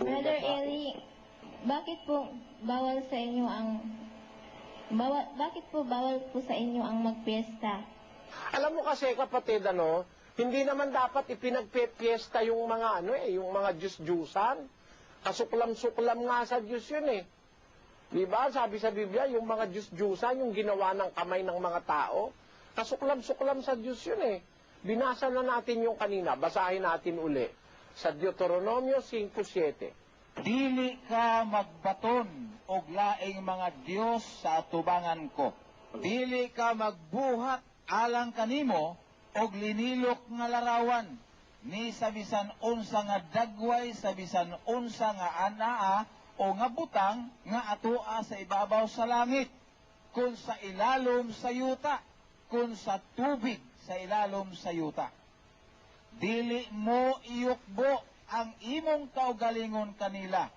Brother Eli, bakit po bawal sa inyo ang bawal, bakit po bawal po sa inyo ang magpiesta? Alam mo kasi kapatid ano, hindi naman dapat ipinagpepiesta yung mga ano eh, yung mga Diyos-Diyusan. Kasuklam-suklam nga sa Diyos yun eh. Di? Sabi sa Biblia, yung mga Diyos-Diyusan, yung ginawa ng kamay ng mga tao, kasuklam-suklam sa Diyos yun eh. Binasa na natin yung kanina, basahin natin uli. Sa Deuteronomio 5.7. Dili ka magbaton og laing mga Dios sa atubangan ko. Dili ka magbuhat alang kanimo og linilok nga larawan ni sa bisan unsa nga dagway sa bisan unsa nga anaa o nga butang nga atoa sa ibabaw sa langit kun sa ilalom sa yuta kun sa tubig sa ilalom sa yuta dili mo iyukbo ang imong kaugalingon kanila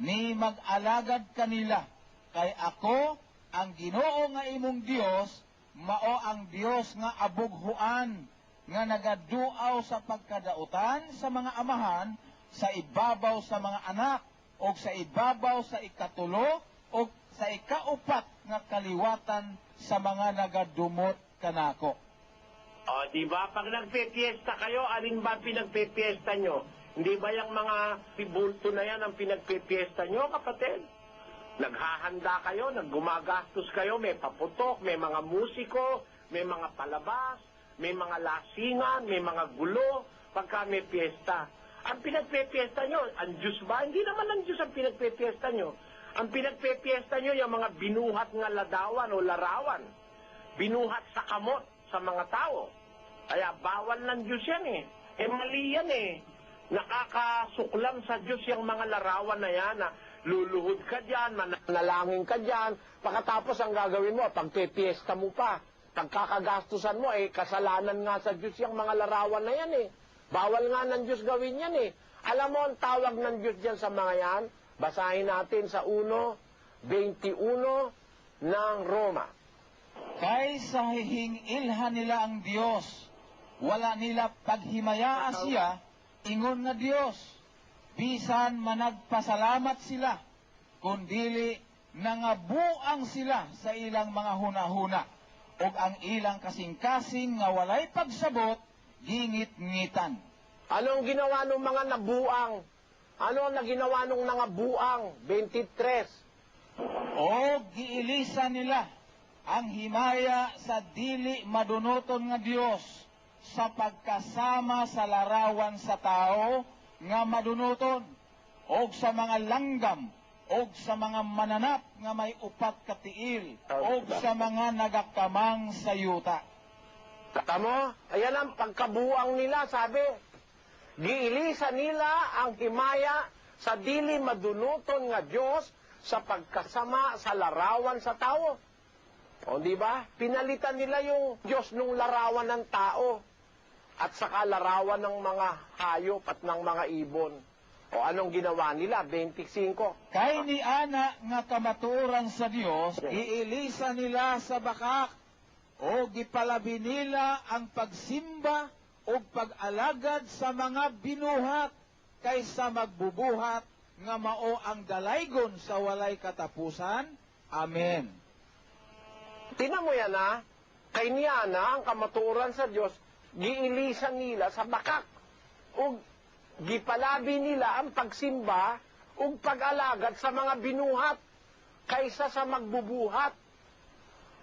ni mag-alagad kanila kay ako ang Ginoo nga imong Dios mao ang Dios nga abughuan nga nagaduaw sa pagkadautan sa mga amahan sa ibabaw sa mga anak o sa ibabaw sa ikatulo o sa ikaupat nga kaliwatan sa mga nagadumot kanako. O, di ba? Pag nagpe-fiesta kayo, alin ba ang pinagpe-fiesta nyo? Hindi ba yung mga pibulto na yan ang pinagpe-fiesta nyo, kapatid? Naghahanda kayo, naggumagastos kayo, may paputok, may mga musiko, may mga palabas, may mga lasingan, may mga gulo, pagka may piyesta. Ang pinagpe-fiesta nyo, ang Diyos ba? Hindi naman ang Diyos ang pinagpe-fiesta nyo. Ang pinagpe-fiesta nyo, yung mga binuhat nga ladawan o larawan. Binuhat sa kamot sa mga tao. Kaya bawal ng Diyos yan eh. Eh mali yan eh. Nakakasuklam sa Diyos yung mga larawan na yan na luluhod ka dyan, manalangin ka dyan. Pagkatapos ang gagawin mo, pagpepiesta mo pa. Pagkakagastusan mo, eh, kasalanan nga sa Diyos yung mga larawan na yan eh. Bawal nga ng Diyos gawin yan eh. Alam mo ang tawag ng Diyos dyan sa mga yan? Basahin natin sa 1.21 ng Roma. Kay sa hihingilhan nila ang Diyos, wala nila paghimayaa siya, ingon nga Diyos, bisan managpasalamat sila, kundili nangabuang sila sa ilang mga hunahuna, ug ang ilang kasing-kasing nga walay pagsabot, gingit-ngitan. Ano ang ginawa ng mga nabuang? Ano ang naginawa ng nangabuang? 23. O giilisa nila ang himaya sa dili madunoton nga Dios sa pagkasama sa larawan sa tao nga madunoton og sa mga langgam og sa mga mananap nga may upat ka tiil og sa mga nagakamang sa yuta. Tamo? Ayan ang pagkabuang nila, sabi. Giilisa nila ang himaya sa dili madunuton nga Diyos sa pagkasama sa larawan sa tao. O di ba? Pinalitan nila yung Diyos nung larawan ng tao at saka larawan ng mga hayop at ng mga ibon. O anong ginawa nila? 25. Kay ni ana nga kamatuoran sa Dios, iilisa nila sa bakak o gipalabi nila ang pagsimba o pag-alagad sa mga binuhat kaysa magbubuhat nga mao ang dalaygon sa walay katapusan. Amen. Tinan mo yan ha. Kay niya na ang kamaturan sa Diyos, giilisan nila sa bakak. O gipalabi nila ang pagsimba o pag-alagad sa mga binuhat kaysa sa magbubuhat.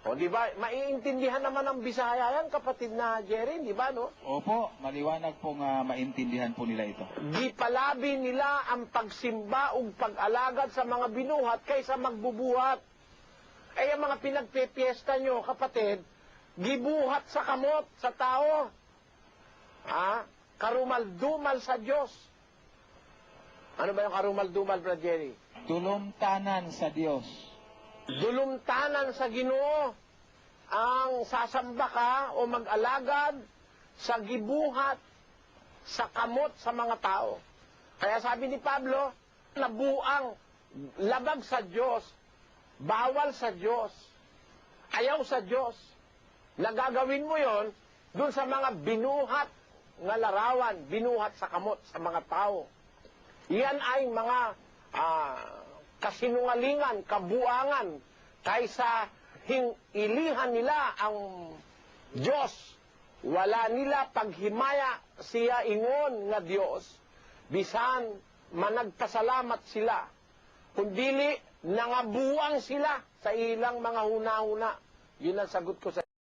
O di ba, maiintindihan naman ng Bisaya yan, kapatid na Jerry, di ba no? Opo, maliwanag po nga maintindihan po nila ito. Gipalabi nila ang pagsimba o pag-alagad sa mga binuhat kaysa magbubuhat. Eh, ang mga pinagpepiesta nyo, kapatid, gibuhat sa kamot, sa tao. Ha? Karumal-dumal sa Diyos. Ano ba yung karumal-dumal, Brad Jerry? Tulumtanan sa Dios. Dulumtanan sa ginoo ang sasamba ka o mag-alagad sa gibuhat sa kamot sa mga tao. Kaya sabi ni Pablo, nabuang labag sa Diyos, bawal sa Diyos, ayaw sa Diyos. Nagagawin mo yon dun sa mga binuhat nga larawan, binuhat sa kamot sa mga tao. Yan ay mga ah, kasinungalingan, kabuangan, kaysa hing ilihan nila ang Diyos. Wala nila paghimaya siya ingon nga Dios. Bisan managpasalamat sila. Kundili nangabuang sila sa ilang mga huna-huna. Yun ang sagot ko sa